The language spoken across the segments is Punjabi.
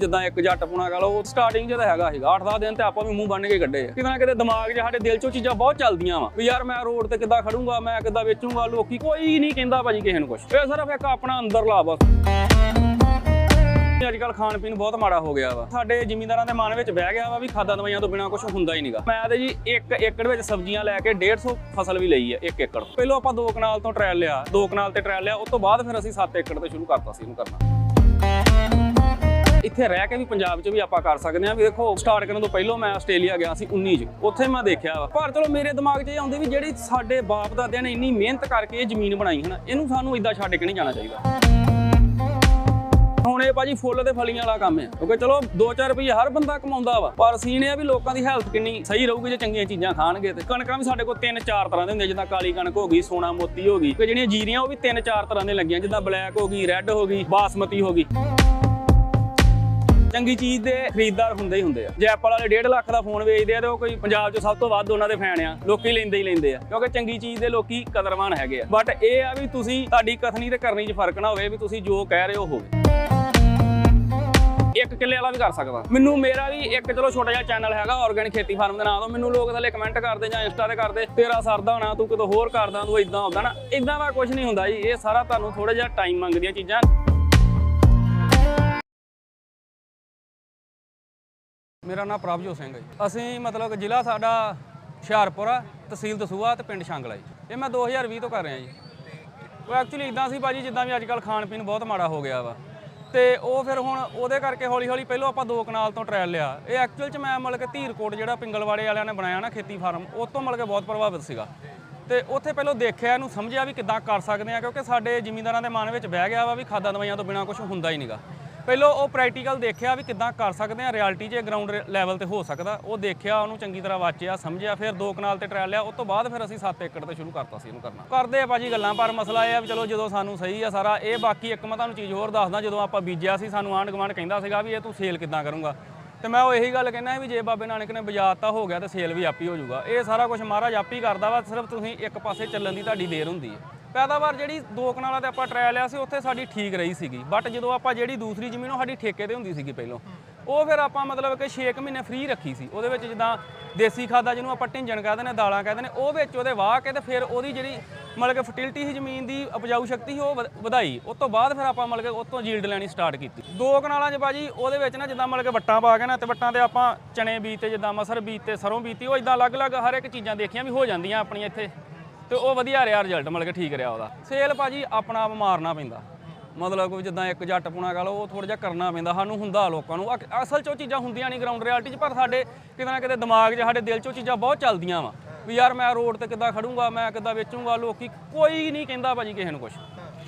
ਜਿੱਦਾਂ ਇੱਕ ਜੱਟ ਪੁਣਾ ਕਹ ਲਓ, ਉਹ ਸਟਾਰਟਿੰਗ 'ਚ ਤਾਂ ਹੈਗਾ ਸੀਗਾ। 8-10 ਦਿਨ ਤੇ ਆਪਾਂ ਵੀ ਮੂੰਹ ਬੰਨ ਕੇ ਕੱਢੇ ਆ। ਕਿਤੇ ਨਾ ਕਿਤੇ ਦਿਮਾਗ 'ਚ ਸਾਡੇ ਦਿਲ 'ਚੋਂ ਚੀਜ਼ਾਂ ਬਹੁਤ ਚੱਲਦੀਆਂ ਵਾ। ਵੀ ਯਾਰ ਮੈਂ ਰੋਡ ਤੇ ਕਿੱਦਾਂ ਖੜੂੰਗਾ, ਮੈਂ ਕਿੱਦਾਂ ਵੇਚੂੰਗਾ, ਲੋਕੀ ਕੋਈ ਨਹੀਂ ਕਹਿੰਦਾ ਭਾਜੀ ਕਿਸੇ ਨੂੰ ਕੁਝ ਇਹ ਸਿਰਫ ਇੱਕ ਆਪਣਾ ਅੰਦਰਲਾ ਬਸ। ਅੱਜ ਕੱਲ ਖਾਣ ਪੀਣ ਬਹੁਤ ਮਾੜਾ ਹੋ ਗਿਆ ਵਾ। ਸਾਡੇ ਜ਼ਿਮੀਂਦਾਰਾਂ ਦੇ ਮਨ ਵਿੱਚ ਬਹਿ ਗਿਆ ਵਾ ਵੀ ਖਾਦਾਂ ਦਵਾਈਆਂ ਤੋਂ ਬਿਨਾ ਕੁਝ ਹੁੰਦਾ ਹੀ ਨਹੀਂਗਾ। ਮੈਂ ਤੇ ਜੀ 1 ਏਕੜ ਵਿੱਚ ਸਬਜ਼ੀਆਂ ਲੈ ਕੇ 150 ਫਸਲ ਵੀ ਲਈ ਹੈ 1 ਏਕੜ ਪਹਿਲਾਂ ਆਪਾਂ ਦੋ ਕਨਾਲ ਤੋਂ ਟ੍ਰਾਇਲ ਲਿਆ, ਦੋ ਕਨਾਲ ਤੇ ਟ੍ਰਾਇਲ ਲਿਆ, ਉਸ ਤੋਂ ਬਾਅਦ ਫਿਰ ਅਸੀਂ 7 ਏਕੜ ਤੇ ਸ਼ੁਰੂ ਕਰਤਾ ਸੀ, ਇਹਨੂੰ ਕਰਨਾ। ਇੱਥੇ ਰਹਿ ਕੇ ਵੀ ਪੰਜਾਬ 'ਚ ਵੀ ਆਪਾਂ ਕਰ ਸਕਦੇ ਹਾਂ। ਵੀ ਦੇਖੋ ਸਟਾਰਟ ਕਰਨ ਤੋਂ ਪਹਿਲਾਂ ਮੈਂ ਆਸਟ੍ਰੇਲੀਆ ਗਿਆ ਸੀ 19 'ਚ। ਉੱਥੇ ਮੈਂ ਦੇਖਿਆ ਵਾ। ਪਰ ਚਲੋ, ਮੇਰੇ ਦਿਮਾਗ 'ਚ ਇਹ ਆਉਂਦੀ ਵੀ ਜਿਹੜੀ ਸਾਡੇ ਬਾਪ ਦਾਦਿਆਂ ਨੇ ਇੰਨੀ ਮਿਹਨਤ ਕਰਕੇ ਇਹ ਜ਼ਮੀਨ ਬਣਾਈ ਹੈ ਨਾ ਇਹਨੂੰ ਸਾਨੂੰ ਇਦਾਂ ਛੱਡ ਕੇ ਨਹੀਂ ਜਾਣਾ ਚਾਹੀਦਾ। ਹੁਣ ਇਹ ਭਾਜੀ ਫੁੱਲ ਤੇ ਫਲੀਆਂ ਵਾਲਾ ਕੰਮ ਹੈ। ਕਿਉਂਕਿ ਚਲੋ 2-4 ਰੁਪਏ ਹਰ ਬੰਦਾ ਕਮਾਉਂਦਾ ਵਾ। ਪਰ ਸੀਨ ਇਹ ਵੀ ਲੋਕਾਂ ਦੀ ਹੈਲਥ ਕਿੰਨੀ ਸਹੀ ਰਹੂਗੀ ਜੇ ਚੰਗੀਆਂ ਚੀਜ਼ਾਂ ਖਾਣਗੇ ਤੇ। ਕਣਕਾਂ ਵੀ ਸਾਡੇ ਕੋਲ 3-4 ਤਰ੍ਹਾਂ ਦੇ ਹੁੰਦੇ ਜਿੱਦਾਂ ਕਾਲੀ ਕਣਕ ਹੋ ਗਈ, ਸੋਨਾ ਮੋਤੀ ਹੋ ਗਈ। ਤੇ ਜਿਹੜੀਆਂ ਜੀਰੀਆਂ ਉਹ ਵੀ 3-4 ਤਰ੍ਹਾਂ ਦੀਆਂ ਲੱਗੀਆਂ, ਜਿੱਦਾਂ ਬਲੈਕ ਹੋ ਗਈ, ਰੈੱਡ ਹੋ ਗਈ, ਬਾਸਮਤੀ ਹੋ ਗਈ। ਚੰਗੀ ਚੀਜ਼ ਦੇ ਖਰੀਦਦਾਰ ਹੁੰਦੇ ਹੀ ਹੁੰਦੇ ਆ। ਜੇ ਐਪਲ ਵਾਲੇ 1.5 ਲੱਖ ਦਾ ਫੋਨ ਵੇਚਦੇ ਆ ਤੇ ਉਹ ਕੋਈ ਪੰਜਾਬ 'ਚ ਸਭ ਤੋਂ ਵੱਧ ਉਹਨਾਂ ਦੇ ਫੈਨ ਆ। ਲੋਕੀ ਲੈਂਦੇ ਹੀ ਲੈਂਦੇ ਆ, ਕਿਉਂਕਿ ਚੰਗੀ ਚੀਜ਼ ਦੇ ਲੋਕੀ ਕਦਰਵਾਨ ਹੈਗੇ ਆ। ਬਟ ਇਹ ਆ ਵੀ ਤੁਸੀਂ ਤੁਹਾਡੀ ਕਥਨੀ ਤੇ ਕਰਨੀ 'ਚ ਫ਼ਰਕ ਨਾ ਹੋਵੇ ਵੀ ਤੁਸੀਂ ਜੋ ਕਹਿ ਰਹੇ ਹੋ ਹੋਵੇ। ਇੱਕ ਕਿੱਲੇ ਵਾਲਾ ਵੀ ਕਰ ਸਕਦਾ। ਮੈਨੂੰ ਮੇਰਾ ਵੀ ਇੱਕ ਚਲੋ ਛੋਟਾ ਜਿਹਾ ਚੈਨਲ ਹੈਗਾ ਆਰਗੈਨਿਕ ਖੇਤੀ ਫਾਰਮ ਦੇ ਨਾਮ ਤੋਂ। ਮੈਨੂੰ ਲੋਕ ਥੱਲੇ ਕਮੈਂਟ ਕਰਦੇ ਜਾਂ ਇੰਸਟਾ ਤੇ ਕਰਦੇ, ਤੇਰਾ ਸਰਦਾ ਹੋਣਾ ਤੂੰ ਕਿਤੇ ਹੋਰ ਕਰਦਾ, ਤੂੰ ਇਦਾਂ ਹੁੰਦਾ ਨਾ। ਇਦਾਂ ਦਾ ਕੁਝ ਨਹੀਂ ਹੁੰਦਾ ਜੀ। ਇਹ ਸਾਰਾ ਤੁਹਾਨੂੰ ਥੋੜਾ ਜਿਹਾ ਟਾਈਮ ਮੰਗਦੀਆਂ ਚੀਜ਼ਾਂ। ਮੇਰਾ ਨਾਮ ਪ੍ਰਭਜੋਤ ਸਿੰਘ ਹੈ ਜੀ। ਅਸੀਂ ਮਤਲਬ ਜ਼ਿਲ੍ਹਾ ਸਾਡਾ ਹੁਸ਼ਿਆਰਪੁਰ ਆ, ਤਹਿਸੀਲ ਦਸੂਹਾ ਤੇ ਪਿੰਡ ਸ਼ਾਂਗਲਾ ਜੀ। ਇਹ ਮੈਂ 2020 ਤੋਂ ਕਰ ਰਿਹਾ ਜੀ। ਉਹ ਐਕਚੁਅਲੀ ਇਦਾਂ ਸੀ ਭਾਜੀ, ਜਿੱਦਾਂ ਵੀ ਅੱਜ ਕੱਲ ਖਾਣ ਪੀਣ ਬਹੁਤ ਮਾੜਾ ਹੋ ਗਿਆ ਵਾ। ਤੇ ਉਹ ਫਿਰ ਹੁਣ ਉਹਦੇ ਕਰਕੇ ਹੌਲੀ ਹੌਲੀ ਪਹਿਲਾਂ ਆਪਾਂ ਦੋ ਕਨਾਲ ਤੋਂ ਟ੍ਰਾਇਲ ਲਿਆ। ਇਹ ਐਕਚੁਅਲ ਚ ਮੈਂ ਮਤਲਬ ਕਿ ਧੀਰਕੋਟ ਜਿਹੜਾ ਪਿੰਗਲਵਾੜੇ ਵਾਲਿਆਂ ਨੇ ਬਣਾਇਆ ਨਾ ਖੇਤੀ ਫਾਰਮ, ਉਹ ਤੋਂ ਮਤਲਬ ਕਿ ਬਹੁਤ ਪ੍ਰਭਾਵਿਤ ਸੀਗਾ। ਤੇ ਉੱਥੇ ਪਹਿਲਾਂ ਦੇਖਿਆ ਇਹਨੂੰ, ਸਮਝਿਆ ਵੀ ਕਿੱਦਾਂ ਕਰ ਸਕਦੇ ਆ, ਕਿਉਂਕਿ ਸਾਡੇ ਜ਼ਿਮੀਂਦਾਰਾਂ ਦੇ ਮਨ ਵਿੱਚ ਬਹਿ ਗਿਆ ਵਾ ਵੀ ਖਾਦਾਂ ਦਵਾਈਆਂ ਤੋਂ ਬਿਨਾਂ ਕੁਝ ਹੁੰਦਾ ਹੀ ਨਹੀਂਗਾ ਪਹਿਲਾਂ ਉਹ ਪ੍ਰੈਕਟੀਕਲ ਦੇਖਿਆ ਵੀ ਕਿੱਦਾਂ ਕਰ ਸਕਦੇ ਆ ਰਿਐਲਿਟੀ 'ਚ ਗਰਾਊਂਡ ਲੈਵਲ ਤੇ ਹੋ ਸਕਦਾ। ਉਹ ਦੇਖਿਆ, ਉਹਨੂੰ ਚੰਗੀ ਤਰ੍ਹਾਂ ਵਾਚਿਆ, ਸਮਝਿਆ, ਫਿਰ ਦੋ ਕਨਾਲ ਤੇ ਟ੍ਰਾਇਲ ਲਿਆ, ਉਸ ਤੋਂ ਬਾਅਦ ਫਿਰ ਅਸੀਂ 7 ਏਕੜ ਤੇ ਸ਼ੁਰੂ ਕਰਤਾ ਸੀ ਇਹਨੂੰ ਕਰਨਾ। ਕਰਦੇ ਆ ਭਾਜੀ ਗੱਲਾਂ, ਪਰ ਮਸਲਾ ਇਹ ਆ ਵੀ ਚਲੋ ਜਦੋਂ ਸਾਨੂੰ ਸਹੀ ਆ ਸਾਰਾ, ਇਹ ਬਾਕੀ ਇੱਕ ਮੈਂ ਤੁਹਾਨੂੰ ਚੀਜ਼ ਹੋਰ ਦੱਸਦਾ, ਜਦੋਂ ਆਪਾਂ ਬੀਜਿਆ ਸੀ, ਸਾਨੂੰ ਆਂਢ ਗੁਆਂਢ ਕਹਿੰਦਾ ਸੀਗਾ ਵੀ ਇਹ ਤੂੰ ਸੇਲ ਕਿੱਦਾਂ ਕਰੂੰਗਾ? ਤੇ ਮੈਂ ਉਹ ਇਹੀ ਗੱਲ ਕਹਿੰਦਾ ਵੀ ਜੇ ਬਾਬੇ ਨਾਨਕ ਨੇ ਬਜਾਤਾ ਹੋ ਗਿਆ ਤਾਂ ਸੇਲ ਵੀ ਆਪੀ ਹੋ ਜਾਊਗਾ। ਇਹ ਸਾਰਾ ਕੁਝ ਮਹਾਰਾਜ ਆਪੀ ਕਰਦਾ ਵਾ, ਸਿਰਫ ਤੁਸੀਂ ਇੱਕ ਪਾਸੇ ਚੱਲਣ ਦੀ ਤੁਹਾਡੀ ਦੇਰ ਹੁੰਦੀ ਹੈ। ਪੈਦਾਵਾਰ ਜਿਹੜੀ ਦੋ ਕਨਾਲਾਂ ਤੇ ਆਪਾਂ ਟਰਾਇਲ ਲਿਆ ਸੀ, ਉੱਥੇ ਸਾਡੀ ਠੀਕ ਰਹੀ ਸੀਗੀ। ਬਟ ਜਦੋਂ ਆਪਾਂ ਜਿਹੜੀ ਦੂਸਰੀ ਜ਼ਮੀਨ, ਉਹ ਸਾਡੀ ਠੇਕੇ ਤੇ ਹੁੰਦੀ ਸੀਗੀ ਪਹਿਲਾਂ। ਉਹ ਫਿਰ ਆਪਾਂ ਮਤਲਬ ਕਿ 6 ਮਹੀਨੇ ਫ੍ਰੀ ਰੱਖੀ ਸੀ। ਉਹਦੇ ਵਿੱਚ ਜਿੱਦਾਂ ਦੇਸੀ ਖਾਦਾ ਜਿਹਨੂੰ ਆਪਾਂ ਢਿੰਜਣ ਕਹਿੰਦੇ ਨੇ ਦਾਲਾਂ ਕਹਿੰਦੇ ਨੇ ਉਹ ਵਿੱਚ ਉਹਦੇ ਵਾਹ ਕੇ ਤੇ ਫਿਰ ਉਹਦੀ ਜਿਹੜੀ ਮਤਲਬ ਕਿ ਫਰਟੀਲਿਟੀ ਸੀ ਜ਼ਮੀਨ ਦੀ, ਉਪਜਾਊ ਸ਼ਕਤੀ ਸੀ, ਉਹ ਵਧ- ਵਧਾਈ। ਉਸ ਤੋਂ ਬਾਅਦ ਫਿਰ ਆਪਾਂ ਮਤਲਬ ਕਿ ਉਸ ਤੋਂ ਜੀਲਡ ਲੈਣੀ ਸਟਾਰਟ ਕੀਤੀ। ਦੋ ਕਨਾਲਾਂ 'ਚ ਬਾਜੀ ਉਹਦੇ ਵਿੱਚ ਨਾ ਜਿੱਦਾਂ ਮਤਲਬ ਕਿ ਵੱਟਾਂ ਪਾ ਕੇ ਨਾ ਤੇ ਵੱਟਾਂ ਤੇ ਆਪਾਂ ਚਣੇ ਬੀਜਤੇ, ਜਿੱਦਾਂ ਮਸਰ ਬੀਜ ਤੇ ਸਰੋਂ ਬੀਜਤੀ, ਉਹ ਇਦਾਂ ਅਲੱਗ-ਅਲੱਗ ਹਰ ਇੱਕ ਚੀਜ਼ਾਂ ਦੇਖੀਆਂ ਵੀ ਹੋ ਜਾਂਦੀਆਂ ਆਪਣੀਆਂ ਇੱਥੇ। ਤੇ ਉਹ ਵਧੀਆ ਰਿਹਾ ਰਿਜ਼ਲਟ ਮਤਲਬ ਕਿ ਠੀਕ ਰਿਹਾ ਉਹਦਾ। ਸੇਲ ਭਾਜੀ ਆਪਣਾ ਆਪ ਮਾਰਨਾ ਪੈਂਦਾ। ਮਤਲਬ ਕੋਈ ਜਿੱਦਾਂ ਇੱਕ ਜੱਟ ਪੁਣਾ ਕਹ ਉਹ ਥੋੜਾ ਜਿਹਾ ਕਰਨਾ ਪੈਂਦਾ। ਸਾਨੂੰ ਹੁੰਦਾ ਲੋਕਾਂ ਨੂੰ। ਅਸਲ 'ਚ ਉਹ ਚੀਜ਼ਾਂ ਹੁੰਦੀਆਂ ਨਹੀਂ ਗਰਾਊਂਡ ਰਿਐਲਿਟੀ 'ਚ, ਪਰ ਸਾਡੇ ਕਿਤੇ ਨਾ ਕਿਤੇ ਦਿਮਾਗ 'ਚ, ਸਾਡੇ ਦਿਲ 'ਚ ਉਹ ਚੀਜ਼ਾਂ ਬਹੁਤ ਚੱਲਦੀਆਂ ਵਾ। ਵੀ ਯਾਰ ਮੈਂ ਰੋਡ ਤੇ ਕਿੱਦਾਂ ਖੜੂੰਗਾ, ਮੈਂ ਕਿੱਦਾਂ ਵੇਚੂੰਗਾ, ਲੋਕੀ ਕੋਈ ਨਹੀਂ ਕਹਿੰਦਾ ਭਾਜੀ ਕਿਸੇ ਨੂੰ ਕੁਝ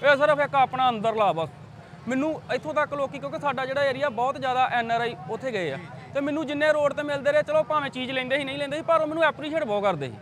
ਇਹ ਸਿਰਫ ਇੱਕ ਆਪਣਾ ਅੰਦਰਲਾ ਬਸ। ਮੈਨੂੰ ਇੱਥੋਂ ਤੱਕ ਲੋਕੀ, ਕਿਉਂਕਿ ਸਾਡਾ ਜਿਹੜਾ ਏਰੀਆ ਬਹੁਤ ਜ਼ਿਆਦਾ ਐਨ ਆਰ ਆਈ ਉੱਥੇ ਗਏ ਆ। ਤੇ ਮੈਨੂੰ ਜਿੰਨੇ ਰੋਡ ਤੇ ਮਿਲਦੇ ਰਹੇ, ਚਲੋ ਭਾਵੇਂ ਚੀਜ਼ ਲੈਂਦੇ ਸੀ, ਨਹੀਂ ਲੈਂਦੇ ਸੀ, ਪਰ ਉਹ ਮੈਨੂੰ ਐਪਰੀਸ਼ੀਏਟ ਬਹੁਤ ਕਰਦੇ ਸੀ।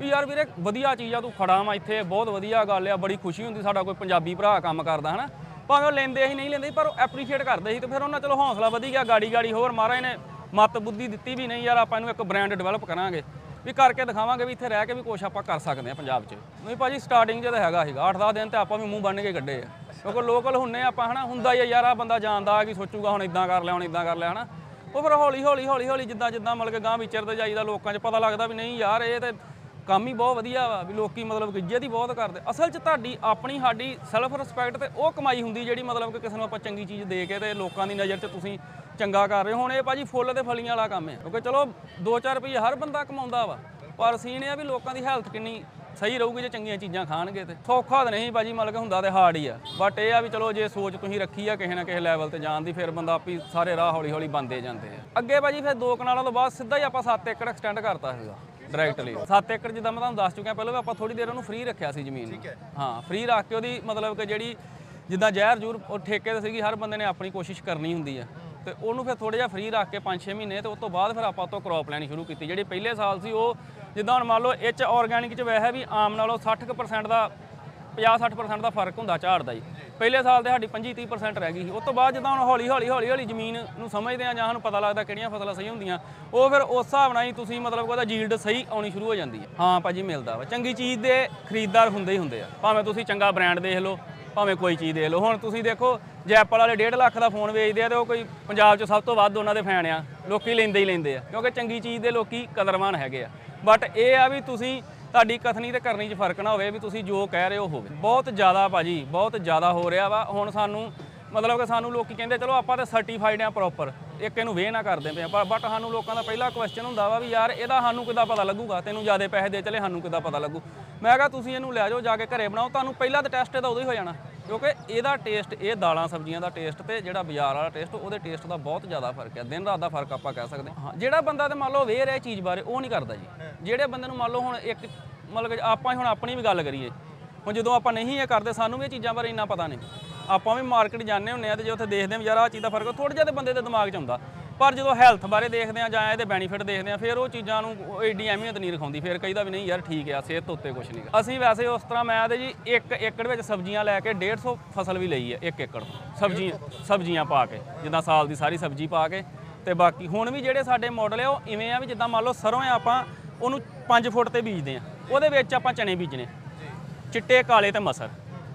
ਵੀ ਯਾਰ ਵੀਰੇ, ਵਧੀਆ ਚੀਜ਼ ਆ, ਤੂੰ ਖੜਾ ਵਾ ਇੱਥੇ, ਬਹੁਤ ਵਧੀਆ ਗੱਲ ਆ, ਬੜੀ ਖੁਸ਼ੀ ਹੁੰਦੀ ਸਾਡਾ ਕੋਈ ਪੰਜਾਬੀ ਭਰਾ ਕੰਮ ਕਰਦਾ, ਹਨਾ। ਭਾਵੇਂ ਉਹ ਲੈਂਦੇ ਸੀ, ਨਹੀਂ ਲੈਂਦੇ ਸੀ, ਪਰ ਉਹ ਐਪਰੀਸ਼ੀਏਟ ਕਰਦੇ ਸੀ। ਤੇ ਫਿਰ ਉਹਨਾਂ, ਚਲੋ ਹੌਸਲਾ ਵਧੀ ਗਿਆ ਗਾੜੀ ਗਾੜੀ ਹੋਰ ਮਹਾਰਾਜ ਨੇ ਮਤ ਬੁੱਧੀ ਦਿੱਤੀ ਵੀ ਨਹੀਂ ਯਾਰ ਆਪਾਂ ਇਹਨੂੰ ਇੱਕ ਬ੍ਰਾਂਡ ਡਿਵੈਲਪ ਕਰਾਂਗੇ। ਵੀ ਕਰਕੇ ਦਿਖਾਵਾਂਗੇ ਵੀ ਇੱਥੇ ਰਹਿ ਕੇ ਵੀ ਕੁਛ ਆਪਾਂ ਕਰ ਸਕਦੇ ਆ ਪੰਜਾਬ 'ਚ। ਨਹੀਂ ਭਾਜੀ ਸਟਾਰਟਿੰਗ 'ਚ ਤਾਂ ਹੈਗਾ ਸੀਗਾ 8-10 ਦਿਨ ਤੇ ਆਪਾਂ ਵੀ ਮੂੰਹ ਬੰਨ ਕੇ ਗੱਡੇ ਆ। ਕਿਉਂਕਿ ਲੋਕਲ ਹੁੰਨੇ ਆਪਾਂ, ਹਨਾ? ਹੁੰਦਾ ਹੀ ਆ ਯਾਰ ਆ ਬੰਦਾ ਜਾਣਦਾ ਕਿ ਸੋਚੂਗਾ ਹੁਣ ਇਦਾਂ ਕਰ ਲਿਆ, ਹੁਣ ਇਦਾਂ ਕਰ ਲਿਆ, ਹਨਾ? ਉਹ ਫਿਰ ਹੌਲੀ ਹੌਲੀ ਹੌਲੀ ਹੌਲੀ ਜਿੱਦਾਂ ਜਿੱਦਾਂ ਮਤਲਬ ਕਿ ਗਾਂ ਵਿਚਰਦੇ ਜਾਈਦਾ ਲੋਕਾਂ 'ਚ ਪਤਾ ਲੱਗਦਾ ਵੀ ਨਹੀਂ ਯਾਰ, ਇਹ ਤੇ ਕੰਮ ਹੀ ਬਹੁਤ ਵਧੀਆ ਵਾ, ਵੀ ਲੋਕੀ ਮਤਲਬ ਗਿੱਜੇ ਦੀ ਬਹੁਤ ਕਰਦੇ। ਅਸਲ 'ਚ ਤੁਹਾਡੀ, ਆਪਣੀ, ਸਾਡੀ ਸੈਲਫ ਰਿਸਪੈਕਟ ਤੇ ਉਹ ਕਮਾਈ ਹੁੰਦੀ ਜਿਹੜੀ ਮਤਲਬ ਕਿ ਕਿਸੇ ਨੂੰ ਆਪਾਂ ਚੰਗੀ ਚੀਜ਼ ਦੇ ਕੇ ਤੇ ਲੋਕਾਂ ਦੀ ਨਜ਼ਰ 'ਚ ਤੁਸੀਂ ਚੰਗਾ ਕਰ ਰਹੇ ਹੁਣ ਇਹ ਭਾਜੀ ਫੁੱਲ ਤੇ ਫਲੀਆਂ ਵਾਲਾ ਕੰਮ ਹੈ। ਕਿਉਂਕਿ ਚਲੋ 2-4 ਰੁਪਏ ਹਰ ਬੰਦਾ ਕਮਾਉਂਦਾ ਵਾ। ਪਰ ਸੀਨ ਇਹ ਆ ਵੀ ਲੋਕਾਂ ਦੀ ਹੈਲਥ ਕਿੰਨੀ ਸਹੀ ਰਹੂਗੀ ਜੇ ਚੰਗੀਆਂ ਚੀਜ਼ਾਂ ਖਾਣਗੇ ਤੇ। ਸੌਖਾ ਤਾਂ ਨਹੀਂ ਭਾਜੀ ਮਤਲਬ ਕਿ ਹੁੰਦਾ ਤੇ ਹਾਰਡ ਹੀ ਆ। ਬਟ ਇਹ ਆ ਵੀ ਚਲੋ ਜੇ ਸੋਚ ਤੁਸੀਂ ਰੱਖੀ ਆ ਕਿਸੇ ਨਾ ਕਿਸੇ ਲੈਵਲ ਤੇ ਜਾਣ ਦੀ ਫਿਰ ਬੰਦਾ ਆਪੀ ਸਾਰੇ ਰਾਹ ਹੌਲੀ ਹੌਲੀ ਬੰਦੇ ਜਾਂਦੇ ਆ। ਅੱਗੇ ਭਾਜੀ ਫਿਰ ਦੋ ਕਨਾਲਾਂ ਤੋਂ ਬਾਅਦ ਸਿੱਧਾ ਹੀ ਆਪਾਂ 7 ਏਕੜ ਐਕਸਟੈਂਡ ਕਰਤਾ ਸੀਗਾ ਡਾਇਰੈਕਟਲੀ 7 ਏਕੜ ਜਿੱਦਾਂ ਮੈਂ ਤੁਹਾਨੂੰ ਦੱਸ ਚੁੱਕਿਆ ਪਹਿਲਾਂ ਵੀ ਆਪਾਂ ਥੋੜੀ ਦੇਰ ਉਹਨੂੰ ਫ੍ਰੀ ਰੱਖਿਆ ਸੀ ਜ਼ਮੀਨ ਹਾਂ। ਫ੍ਰੀ ਰੱਖ ਕੇ ਉਹਦੀ ਮਤਲਬ ਕਿ ਜਿਹੜੀ ਜਿੱਦਾਂ ਜ਼ਹਿਰ ਜੂਰ ਉਹ ਠੇਕੇ ਤੇ ਸੀਗੀ ਹਰ ਬੰਦੇ ਨੇ ਆਪਣੀ ਕੋਸ਼ਿਸ਼ ਕਰਨੀ ਹੁੰਦੀ ਆ। ਤੇ ਉਹਨੂੰ ਫਿਰ ਥੋੜਾ ਜਿਹਾ ਫ੍ਰੀ ਰੱਖ ਕੇ 5-6 ਮਹੀਨੇ ਤੇ ਉਸ ਤੋਂ ਬਾਅਦ ਫਿਰ ਆਪਾਂ ਤੋਂ ਕ੍ਰੌਪ ਲੈਣੀ ਸ਼ੁਰੂ ਕੀਤੀ। ਜਿਹੜੀ ਪਹਿਲੇ ਸਾਲ ਸੀ ਉਹ ਜਿੱਦਾਂ ਹੁਣ ਮੰਨ ਲਓ ਇਹ ਚ ਆਰਗੈਨਿਕ ਚ ਵੈਸੇ ਵੀ ਆਮ ਨਾਲੋਂ 60% ਦਾ 50-60% ਦਾ ਫ਼ਰਕ ਹੁੰਦਾ ਝਾੜ ਦਾ ਜੀ ਪਹਿਲੇ ਸਾਲ ਤੇ ਸਾਡੀ 25-30% ਰਹਿ ਗਈ ਸੀ। ਉਸ ਤੋਂ ਬਾਅਦ ਜਿੱਦਾਂ ਹੁਣ ਹੌਲੀ ਹੌਲੀ ਹੌਲੀ ਹੌਲੀ ਜ਼ਮੀਨ ਨੂੰ ਸਮਝਦੇ ਆ ਜਾਂ ਸਾਨੂੰ ਪਤਾ ਲੱਗਦਾ ਕਿਹੜੀਆਂ ਫਸਲਾਂ ਸਹੀ ਹੁੰਦੀਆਂ, ਉਹ ਫਿਰ ਉਸ ਹਿਸਾਬ ਨਾਲ ਹੀ ਤੁਸੀਂ ਮਤਲਬ ਕਿ ਉਹਦਾ ਜੀਲਡ ਸਹੀ ਆਉਣੀ ਸ਼ੁਰੂ ਹੋ ਜਾਂਦੀ ਹੈ। ਹਾਂ ਭਾਜੀ ਮਿਲਦਾ ਵਾ। ਚੰਗੀ ਚੀਜ਼ ਦੇ ਖਰੀਦਦਾਰ ਹੁੰਦੇ ਹੀ ਹੁੰਦੇ ਆ। ਭਾਵੇਂ ਤੁਸੀਂ ਚੰਗਾ ਬ੍ਰਾਂਡ ਦੇਖ ਲਓ ਭਾਵੇਂ ਕੋਈ ਚੀਜ਼ ਦੇ ਲਓ। ਹੁਣ ਤੁਸੀਂ ਦੇਖੋ, ਜੇ ਐਪਲ ਵਾਲੇ 1.5 ਲੱਖ ਦਾ ਫੋਨ ਵੇਚਦੇ ਆ ਤੇ ਉਹ ਕੋਈ ਪੰਜਾਬ 'ਚ ਸਭ ਤੋਂ ਵੱਧ ਉਹਨਾਂ ਦੇ ਫੈਨ ਆ। ਲੋਕੀ ਲੈਂਦੇ ਹੀ ਲੈਂਦੇ ਆ, ਕਿਉਂਕਿ ਚੰਗੀ ਚੀਜ਼ ਦੇ ਲੋਕੀ ਕਦਰਮਾਨ ਹੈਗੇ ਆ। ਬਟ ਇਹ ਆ ਵੀ ਤੁਸੀਂ, ਤੁਹਾਡੀ ਕਥਨੀ ਤੇ ਕਰਨੀ 'ਚ ਫ਼ਰਕ ਨਾ ਹੋਵੇ ਵੀ ਤੁਸੀਂ ਜੋ ਕਹਿ ਰਹੇ ਹੋ ਹੋਵੇ। ਬਹੁਤ ਜ਼ਿਆਦਾ ਭਾਜੀ, ਬਹੁਤ ਜ਼ਿਆਦਾ ਹੋ ਰਿਹਾ ਵਾ। ਹੁਣ ਸਾਨੂੰ, ਮਤਲਬ ਕਿ ਸਾਨੂੰ ਲੋਕੀ ਕਹਿੰਦੇ, ਚਲੋ ਆਪਾਂ ਤਾਂ ਸਰਟੀਫਾਈਡ ਆ ਪ੍ਰੋਪਰ ਇੱਕ ਇਹਨੂੰ ਵੇ ਨਾ ਕਰਦੇ ਪਏ ਪਰ ਬਟ ਸਾਨੂੰ ਲੋਕਾਂ ਦਾ ਪਹਿਲਾ ਕੁਐਸਚਨ ਹੁੰਦਾ ਵਾ ਵੀ ਯਾਰ ਇਹਦਾ ਸਾਨੂੰ ਕਿੱਦਾਂ ਪਤਾ ਲੱਗੂਗਾ? ਤੈਨੂੰ ਜ਼ਿਆਦਾ ਪੈਸੇ ਦੇ ਚਲੇ ਸਾਨੂੰ ਕਿੱਦਾਂ ਪਤਾ ਲੱਗੂ? ਮੈਂ ਕਿਹਾ ਤੁਸੀਂ ਇਹਨੂੰ ਲੈ ਜਾਓ, ਜਾ ਕੇ ਘਰੇ ਬਣਾਓ। ਤੁਹਾਨੂੰ ਪਹਿਲਾਂ ਤਾਂ ਟੈਸਟ ਇਹਦਾ ਉਦੋਂ ਹੀ ਹੋ ਜਾਣਾ, ਕਿਉਂਕਿ ਇਹਦਾ ਟੇਸਟ ਇਹ ਦਾਲਾਂ ਸਬਜ਼ੀਆਂ ਦਾ ਟੇਸਟ ਤੇ ਜਿਹੜਾ ਬਾਜ਼ਾਰ ਵਾਲਾ ਟੇਸਟ ਉਹਦੇ ਟੇਸਟ ਦਾ ਬਹੁਤ ਜ਼ਿਆਦਾ ਫ਼ਰਕ ਹੈ। ਦਿਨ ਰਾਤ ਦਾ ਫ਼ਰਕ ਆਪਾਂ ਕਹਿ ਸਕਦੇ ਹਾਂ। ਜਿਹੜਾ ਬੰਦਾ ਤੇ ਮੰਨ ਲਓ ਵੇਰ ਹੈ ਚੀਜ਼ ਬਾਰੇ, ਉਹ ਨਹੀਂ ਕਰਦਾ ਜੀ। ਜਿਹੜੇ ਬੰਦੇ ਨੂੰ ਮੰਨ ਲਓ ਹੁਣ ਇੱਕ, ਮਤਲਬ ਕਿ ਆਪਾਂ ਹੁਣ ਆਪਣੀ ਵੀ ਗੱਲ ਕਰੀਏ, ਹੁਣ ਜਦੋਂ ਆਪਾਂ ਨਹੀਂ ਇਹ ਕਰਦੇ, ਸਾਨੂੰ ਵੀ ਇਹ ਚੀਜ਼ਾਂ ਬਾਰੇ ਇੰਨਾ ਪਤਾ ਨਹੀਂ। ਆਪਾਂ ਵੀ ਮਾਰਕੀਟ ਜਾਂਦੇ ਹੁੰਨੇ ਆ ਤੇ ਜੇ ਉੱਥੇ ਦੇਖਦੇ ਹਾਂ ਵੀ ਯਾਰ ਆਹ ਚੀਜ਼ ਦਾ ਫ਼ਰਕ ਥੋੜਾ ਜਿਹਾ ਤੇ ਬੰਦੇ ਦੇ ਦਿਮਾਗ 'ਚ ਆਉਂਦਾ ਪਰ ਜਦੋਂ ਹੈਲਥ ਬਾਰੇ ਦੇਖਦੇ ਆ ਜਾਂ ਇਹਦੇ ਬੈਨੀਫਿਟ ਦੇਖਦੇ ਆ ਫਿਰ ਉਹ ਚੀਜ਼ਾਂ ਨੂੰ ਉਹ ਏਡੀ ਅਹਿਮੀਅਤ ਨਹੀਂ ਰਖਾਉਂਦੀ। ਫਿਰ ਕਹੀਦਾ ਵੀ ਨਹੀਂ ਯਾਰ ਠੀਕ ਆ, ਸਿਹਤ ਉੱਤੇ ਕੁਝ ਨਹੀਂ। ਅਸੀਂ ਵੈਸੇ ਉਸ ਤਰ੍ਹਾਂ ਮੈਂ ਤੇ ਜੀ 1 ਏਕੜ ਵਿੱਚ ਸਬਜ਼ੀਆਂ ਲੈ ਕੇ 150 ਫਸਲ ਵੀ ਲਈ ਹੈ 1 ਏਕੜ। ਸਬਜ਼ੀਆਂ ਸਬਜ਼ੀਆਂ ਪਾ ਕੇ, ਜਿੱਦਾਂ ਸਾਲ ਦੀ ਸਾਰੀ ਸਬਜ਼ੀ ਪਾ ਕੇ ਤੇ ਬਾਕੀ ਹੁਣ ਵੀ ਜਿਹੜੇ ਸਾਡੇ ਮਾਡਲ ਆ, ਉਹ ਇਵੇਂ ਆ ਵੀ ਜਿੱਦਾਂ ਮੰਨ ਲਓ ਸਰੋਂ ਆ ਆਪਾਂ, ਉਹਨੂੰ 5 ਫੁੱਟ ਤੇ ਬੀਜਦੇ ਆ। ਉਹਦੇ ਵਿੱਚ ਆਪਾਂ ਚਣੇ ਬੀਜਣੇ, ਚਿੱਟੇ, ਕਾਲੇ ਤੇ ਮਸਰ।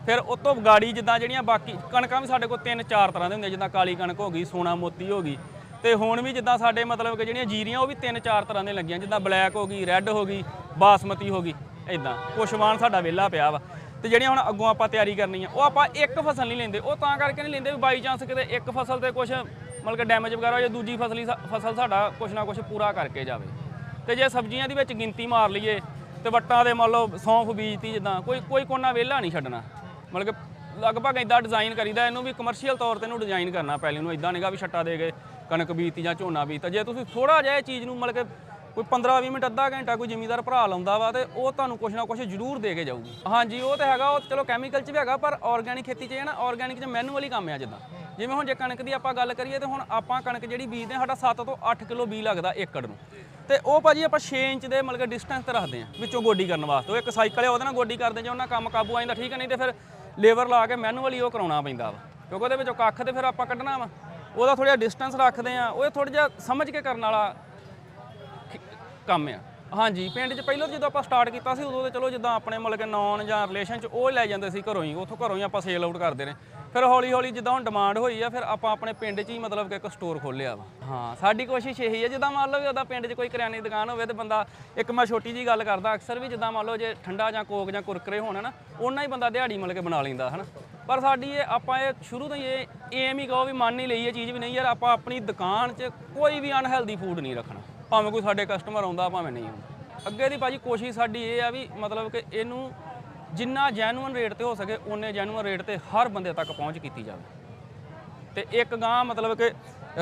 ਫਿਰ ਉਸ ਤੋਂ ਗਾੜੀ ਜਿੱਦਾਂ ਜਿਹੜੀਆਂ ਬਾਕੀ ਕਣਕਾਂ ਵੀ ਸਾਡੇ ਕੋਲ ਤਿੰਨ ਚਾਰ ਤਰ੍ਹਾਂ ਦੇ ਹੁੰਦੇ ਜਿੱਦਾਂ ਕਾਲੀ ਕਣਕ ਹੋ ਗਈ, ਸੋਨਾ ਮੋਤੀ ਹੋ ਗਈ ਤੇ ਹੁਣ ਵੀ ਜਿੱਦਾਂ ਸਾਡੇ ਮਤਲਬ ਕਿ ਜਿਹੜੀਆਂ ਜੀਰੀਆਂ, ਉਹ ਵੀ ਤਿੰਨ ਚਾਰ ਤਰ੍ਹਾਂ ਦੇ ਲੱਗੀਆਂ। ਜਿੱਦਾਂ ਬਲੈਕ ਹੋ ਗਈ ਰੈੱਡ ਹੋ ਗਈ, ਬਾਸਮਤੀ ਹੋ ਗਈ ਇਦਾਂ ਕੁਸ਼ਵਾਨ ਸਾਡਾ ਵਿਹਲਾ ਪਿਆ ਵਾ। ਤੇ ਜਿਹੜੀਆਂ ਹੁਣ ਅੱਗੋਂ ਆਪਾਂ ਤਿਆਰੀ ਕਰਨੀ ਆ, ਉਹ ਆਪਾਂ ਇੱਕ ਫਸਲ ਨਹੀਂ ਲੈਂਦੇ। ਉਹ ਤਾਂ ਕਰਕੇ ਨਹੀਂ ਲੈਂਦੇ ਵੀ ਬਾਈ ਚਾਂਸ ਕਿਤੇ ਇੱਕ ਫਸਲ ਤੇ ਕੁਝ ਮਤਲਬ ਕਿ ਡੈਮੇਜ ਵਗੈਰਾ ਹੋ ਜਾਂ ਦੂਜੀ ਫਸਲੀ ਫਸਲ ਸਾਡਾ ਕੁਝ ਨਾ ਕੁਝ ਪੂਰਾ ਕਰਕੇ ਜਾਵੇ। ਤੇ ਜੇ ਸਬਜ਼ੀਆਂ ਦੀ ਵਿੱਚ ਗਿਣਤੀ ਮਾਰ ਲਈਏ, ਤੇ ਵੱਟਾਂ ਦੇ ਮੰਨ ਲਓ ਸੌਂਫ ਬੀਜਤੀ ਜਿੱਦਾਂ, ਕੋਈ ਕੋਈ ਕੋਨਾ ਵਿਹਲਾ ਨਹੀਂ ਛੱਡਣਾ। ਮਤਲਬ ਕਿ ਲਗਭਗ ਇਦਾਂ ਡਿਜ਼ਾਈਨ ਕਰੀਦਾ, ਇਹਨੂੰ ਵੀ ਕਮਰਸ਼ੀਅਲ ਤੌਰ ਤੇ ਇਹਨੂੰ ਡਿਜ਼ਾਈਨ ਕਰਨਾ, ਪਹਿਲੇ ਨੂੰ ਇਦਾਂ ਨਹੀਂਗਾ ਵੀ ਛੱਟਾ ਦੇ ਗਏ ਕਣਕ ਬੀਜਤੀ ਜਾਂ ਝੋਨਾ ਬੀਜਤਾ ਜੇ ਤੁਸੀਂ ਥੋੜਾ ਜਿਹਾ ਇਹ ਚੀਜ਼ ਨੂੰ ਮਤਲਬ ਕਿ ਕੋਈ 15-20 ਮਿੰਟ ਅੱਧਾ ਘੰਟਾ ਕੋਈ ਜ਼ਿਮੀਦਾਰ ਭਰਾ ਲਾਉਂਦਾ ਵਾ ਤੇ ਉਹ ਤੁਹਾਨੂੰ ਕੁਛ ਨਾ ਕੁਛ ਜ਼ਰੂਰ ਦੇ ਕੇ ਜਾਊਗੀ। ਹਾਂਜੀ ਉਹ ਤਾਂ ਹੈਗਾ ਉਹ ਚਲੋ ਕੈਮੀਕਲ 'ਚ ਵੀ ਹੈਗਾ ਪਰ ਆਰਗੈਨਿਕ ਖੇਤੀ 'ਚ ਇਹ ਨਾ ਆਰਗੈਨਿਕ 'ਚ ਮੈਨੂਅਲੀ ਕੰਮ ਆ ਜਿੱਦਾਂ। ਜਿਵੇਂ ਹੁਣ ਜੇ ਕਣਕ ਦੀ ਆਪਾਂ ਗੱਲ ਕਰੀਏ ਤੇ ਹੁਣ ਆਪਾਂ ਕਣਕ ਜਿਹੜੀ ਬੀਜਦੇ ਹਾਂ, ਸਾਡਾ 7 ਤੋਂ 8 ਕਿਲੋ ਬੀ ਲੱਗਦਾ ਏਕੜ ਨੂੰ। ਤੇ ਉਹ ਭਾਜੀ ਆਪਾਂ 6 ਇੰਚ ਦੇ ਮਤਲਬ ਕਿ ਡਿਸਟੈਂਸ ਤੇ ਰੱਖਦੇ ਆ ਵਿੱਚੋਂ ਗੋਡੀ ਕਰਨ ਵਾਸਤੇ। ਉਹ ਇੱਕ ਸਾਈਕਲ ਹੈ ਉਹਦੇ ਨਾਲ ਗੋਡੀ ਕਰਦੇ ਜੇ ਉਹਨਾਂ ਕੰਮ ਕਾਬੂ ਆ ਜਾਂਦਾ ਠੀਕ ਹੈ ਨਹੀਂ ਤੇ ਫਿਰ ਲੇਬਰ ਲਾ ਕੇ ਮੈਨੂਅਲੀ ਉਹ ਕਰਾਉਣਾ ਪੈਂਦਾ ਵਾ। ਕਿਉਂਕਿ ਉਹਦੇ ਵਿੱਚੋਂ ਕੱਖ ਤੇ ਫਿਰ ਆਪਾਂ ਕੱਢਣਾ ਵਾ। ਉਹਦਾ ਥੋੜਾ ਜਿਹਾ ਡਿਸਟੈਂਸ ਰੱਖਦੇ ਆ ਉਹ ਥੋੜਾ ਜਿਹਾ ਸਮਝ ਕੇ ਕਰਨ ਵਾਲਾ ਖ- ਕੰਮ ਆ। ਹਾਂਜੀ, ਪਿੰਡ 'ਚ ਪਹਿਲਾਂ ਜਦੋਂ ਆਪਾਂ ਸਟਾਰਟ ਕੀਤਾ ਸੀ, ਉਦੋਂ ਤੇ ਚਲੋ ਜਿੱਦਾਂ ਆਪਣੇ ਮਤਲਬ ਕਿ ਨੌਨ ਜਾਂ ਰਿਲੇਸ਼ਨ 'ਚ ਉਹ ਲੈ ਜਾਂਦੇ ਸੀ ਘਰੋਂ ਹੀ, ਉੱਥੋਂ ਘਰੋਂ ਹੀ ਆਪਾਂ ਸੇਲ ਆਊਟ ਕਰਦੇ ਨੇ ਫਿਰ ਹੌਲੀ ਹੌਲੀ ਜਿੱਦਾਂ ਹੁਣ ਡਿਮਾਂਡ ਹੋਈ ਆ, ਫਿਰ ਆਪਾਂ ਆਪਣੇ ਪਿੰਡ 'ਚ ਹੀ ਮਤਲਬ ਕਿ ਇੱਕ ਸਟੋਰ ਖੋਲ੍ਹਿਆ ਵਾ। ਹਾਂ, ਸਾਡੀ ਕੋਸ਼ਿਸ਼ ਇਹੀ ਹੈ ਜਿੱਦਾਂ ਮੰਨ ਲਓ ਵੀ ਉਹਦਾ ਪਿੰਡ 'ਚ ਕੋਈ ਕਰਿਆਨੇ ਦੀ ਦੁਕਾਨ ਹੋਵੇ ਤੇ ਬੰਦਾ, ਇੱਕ ਮੈਂ ਛੋਟੀ ਜੀ ਗੱਲ ਕਰਦਾ, ਅਕਸਰ ਵੀ ਜਿੱਦਾਂ ਮੰਨ ਲਓ ਜੇ ਠੰਡਾ ਜਾਂ ਕੋਕ ਜਾਂ ਕੁਰਕਰੇ ਹੋਣ ਨਾ ਉਹਨਾਂ ਹੀ ਬੰਦਾ ਦਿਹਾੜੀ ਮਤਲਬ ਕਿ ਬਣਾ ਲੈਂਦਾ ਹਨਾ। ਪਰ ਸਾਡੀ ਇਹ ਆਪਾਂ ਇਹ ਸ਼ੁਰੂ ਤੋਂ ਹੀ ਇਹ ਏਮ ਹੀ ਕਹੋ ਵੀ ਮੰਨ ਹੀ ਲਈ ਇਹ ਚੀਜ਼ ਵੀ ਨਹੀਂ ਯਾਰ, ਆਪਾਂ ਆਪਣੀ ਦੁਕਾਨ 'ਚ ਕੋਈ ਵੀ ਅਨਹੈਲਦੀ ਫੂਡ ਨਹੀਂ ਰੱਖਣਾ। ਭਾਵੇਂ ਕੋਈ ਸਾਡੇ ਕਸਟਮਰ ਆਉਂਦਾ, ਭਾਵੇਂ ਨਹੀਂ ਆਉਂਦਾ। ਅੱਗੇ ਦੀ ਭਾਜੀ ਕੋਸ਼ਿਸ਼ ਸਾਡੀ ਇਹ ਆ ਵੀ ਮਤਲਬ ਕਿ ਇਹਨੂੰ ਜਿੰਨਾ ਜੈਨੂਅਨ ਰੇਟ ਤੇ ਹੋ ਸਕੇ, ਓਨੇ ਜੈਨੂਅਨ ਰੇਟ ਤੇ ਹਰ ਬੰਦੇ ਤੱਕ ਪਹੁੰਚ ਕੀਤੀ ਜਾਵੇ। ਤੇ ਇੱਕ ਗਾਂ ਮਤਲਬ ਕਿ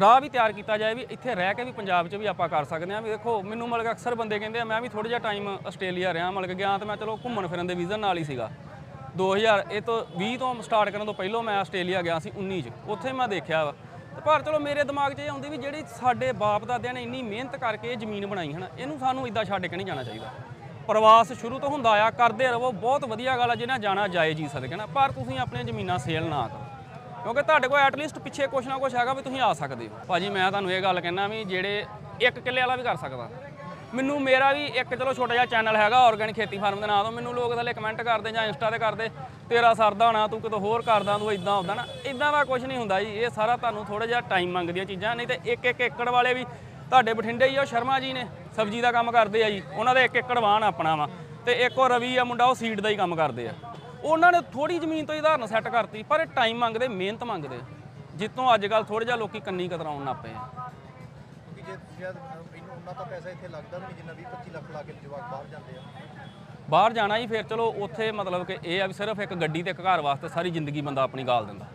ਰਾਹ ਵੀ ਤਿਆਰ ਕੀਤਾ ਜਾਏ ਵੀ ਇੱਥੇ ਰਹਿ ਕੇ ਵੀ ਪੰਜਾਬ 'ਚ ਵੀ ਆਪਾਂ ਕਰ ਸਕਦੇ ਹਾਂ ਵੀ ਦੇਖੋ, ਮੈਨੂੰ ਮਤਲਬ ਕਿ ਅਕਸਰ ਬੰਦੇ ਕਹਿੰਦੇ ਆ, ਮੈਂ ਵੀ ਥੋੜਾ ਜਿਹਾ ਟਾਈਮ ਆਸਟ੍ਰੇਲੀਆ ਰਿਹਾ, ਮਤਲਬ ਕਿ ਗਿਆ ਤਾਂ ਮੈਂ ਚਲੋ ਘੁੰਮਣ ਫਿਰਨ ਦੇ ਵੀਜ਼ਾ ਨਾਲ ਹੀ ਸੀਗਾ। 2000 ਇਹ ਤੋਂ 20 ਤੋਂ ਸਟਾਰਟ ਕਰਨ ਤੋਂ ਪਹਿਲਾਂ ਮੈਂ ਆਸਟ੍ਰੇਲੀਆ ਗਿਆ ਸੀ 19 ਚ। ਉੱਥੇ ਮੈਂ ਦੇਖਿਆ ਵਾ। ਤੇ ਪਰ ਚਲੋ ਮੇਰੇ ਦਿਮਾਗ 'ਚ ਇਹ ਆਉਂਦੀ ਵੀ ਜਿਹੜੀ ਸਾਡੇ ਬਾਪ ਦਾਦਿਆਂ ਨੇ ਇੰਨੀ ਮਿਹਨਤ ਕਰਕੇ ਇਹ ਜ਼ਮੀਨ ਬਣਾਈ ਹੈ ਨਾ ਇਹਨੂੰ ਸਾਨੂੰ ਇਦਾਂ ਛੱਡ ਕੇ ਨਹੀਂ ਜਾਣਾ ਚਾਹੀਦਾ। ਪ੍ਰਵਾਸ ਸ਼ੁਰੂ ਤੋਂ ਹੁੰਦਾ ਆ, ਕਰਦੇ ਰਹੋ, ਬਹੁਤ ਵਧੀਆ ਗੱਲ ਆ ਜਿਹਨਾਂ ਜਾਣਾ ਜਾਏ ਜੀ ਸਦਕੇ ਨਾ, ਪਰ ਤੁਸੀਂ ਆਪਣੀਆਂ ਜ਼ਮੀਨਾਂ ਸੇਲ ਨਾ ਕਰੋ। ਕਿਉਂਕਿ ਤੁਹਾਡੇ ਕੋਲ ਐਟਲੀਸਟ ਪਿੱਛੇ ਕੁਛ ਨਾ ਕੁਛ ਹੈਗਾ ਵੀ ਤੁਸੀਂ ਆ ਸਕਦੇ ਹੋ। ਭਾਜੀ ਮੈਂ ਤੁਹਾਨੂੰ ਇਹ ਗੱਲ ਕਹਿਣਾ ਵੀ ਜਿਹੜੇ ਇੱਕ ਕਿੱਲੇ ਵਾਲਾ ਵੀ ਕਰ ਸਕਦਾ। ਮੈਨੂੰ ਮੇਰਾ ਵੀ ਇੱਕ ਚਲੋ ਛੋਟਾ ਜਿਹਾ ਚੈਨਲ ਹੈਗਾ ਆਰਗੈਨਿਕ ਖੇਤੀ ਫਾਰਮ ਦੇ ਨਾਂ ਤੋਂ। ਮੈਨੂੰ ਲੋਕ ਥੱਲੇ ਕਮੈਂਟ ਕਰਦੇ ਜਾਂ ਇੰਸਟਾ ਤੇ ਕਰਦੇ ਤੇਰਾ ਸਰਦਾ ਹੋਣਾ ਤੂੰ ਕਿਤੋਂ ਹੋਰ ਕਰਦਾ ਤੂੰ ਇਦਾਂ ਹੁੰਦਾ ਨਾ। ਇਦਾਂ ਦਾ ਕੁਝ ਨਹੀਂ ਹੁੰਦਾ ਜੀ। ਇਹ ਸਾਰਾ ਤੁਹਾਨੂੰ ਥੋੜਾ ਜਿਹਾ ਟਾਈਮ ਮੰਗਦੀਆਂ ਚੀਜ਼ਾਂ ਨਹੀਂ ਤੇ ਇੱਕ ਇੱਕ ਏਕੜ ਵਾਲੇ ਵੀ ਤੁਹਾਡੇ ਬਠਿੰਡੇ ਹੀ ਆ, ਉਹ ਸ਼ਰਮਾ ਜੀ ਨੇ ਸਬਜ਼ੀ ਦਾ ਕੰਮ ਕਰਦੇ ਆ ਜੀ। ਉਹਨਾਂ ਦੇ ਇੱਕ ਏਕੜ ਵਾਹਣ ਆਪਣਾ ਵਾ ਤੇ ਇੱਕ ਉਹ ਰਵੀ ਆ ਮੁੰਡਾ ਉਹ ਸੀਡ ਦਾ ਹੀ ਕੰਮ ਕਰਦੇ ਆ। ਉਹਨਾਂ ਨੇ ਥੋੜੀ ਜ਼ਮੀਨ ਤੋਂ ਹੀ ਉਦਾਹਰਨ ਸੈੱਟ ਕਰਤੀ ਪਰ ਇਹ ਟਾਈਮ ਮੰਗਦੇ ਮਿਹਨਤ ਮੰਗਦੇ ਜਿੱਤੋਂ ਅੱਜ ਕੱਲ ਥੋੜਾ ਜਿਹਾ ਲੋਕੀ ਕੰਨੀ ਕਤਰਾਉਣ ਲੱਗ ਪਏ ਆ। ਜੇ ਸ਼ਾਇਦ ਇਹਨੂੰ ਉਹਨਾਂ ਤਾਂ ਪੈਸਾ ਇੱਥੇ ਲੱਗਦਾ ਵੀ ਨਹੀਂ ਜਿੰਨਾ 20 25 ਲੱਖ ਲਾ ਕੇ ਜਵਾਕ ਬਾਹਰ ਜਾਂਦੇ ਆ। ਬਾਹਰ ਜਾਣਾ ਹੀ ਫਿਰ ਚਲੋ ਉੱਥੇ ਮਤਲਬ ਕਿ ਇਹ ਆ ਵੀ ਸਿਰਫ ਇੱਕ ਗੱਡੀ ਤੇ ਇੱਕ ਘਰ ਵਾਸਤੇ ਸਾਰੀ ਜ਼ਿੰਦਗੀ ਬੰਦਾ ਆਪਣੀ ਗਾਲ ਦਿੰਦਾ।